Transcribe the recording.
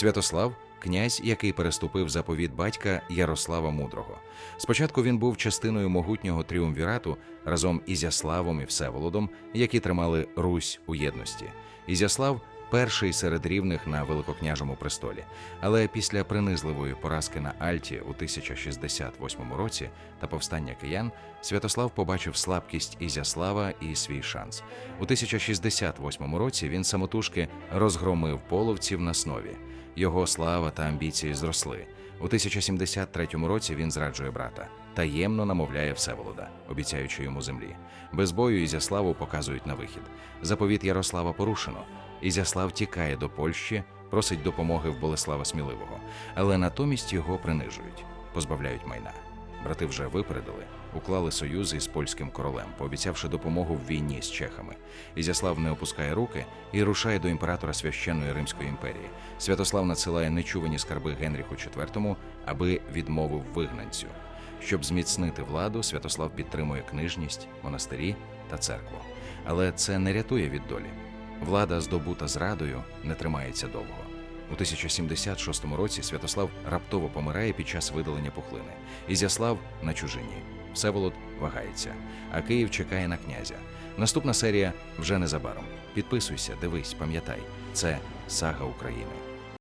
Святослав князь, який переступив заповіт батька Ярослава Мудрого. Спочатку він був частиною могутнього тріумвірату разом із Яславом і Всеволодом, які тримали Русь у єдності. Ізяслав перший серед рівних на великокняжому престолі. Але після принизливої поразки на Альті у 1068 році та повстання киян Святослав побачив слабкість Ізяслава і свій шанс. У 1068 році він самотужки розгромив половців на снові. Його слава та амбіції зросли. У 1073 році він зраджує брата, таємно намовляє Всеволода, обіцяючи йому землі. Без бою Ізяславу показують на вихід. Заповіт Ярослава порушено. Ізяслав тікає до Польщі, просить допомоги в Болеслава Сміливого, але натомість його принижують, позбавляють майна. Брати вже випередили, уклали союз із польським королем, пообіцявши допомогу в війні з чехами. Ізяслав не опускає руки і рушає до імператора священної Римської імперії. Святослав надсилає нечувані скарби Генріху IV, аби відмовив вигнанцю. Щоб зміцнити владу, Святослав підтримує книжність, монастирі та церкву. Але це не рятує від долі. Влада, здобута зрадою, не тримається довго. У 1076 році Святослав раптово помирає під час видалення пухлини. Ізяслав на чужині. Всеволод вагається, а Київ чекає на князя. Наступна серія вже незабаром. Підписуйся, дивись, пам'ятай, це сага України.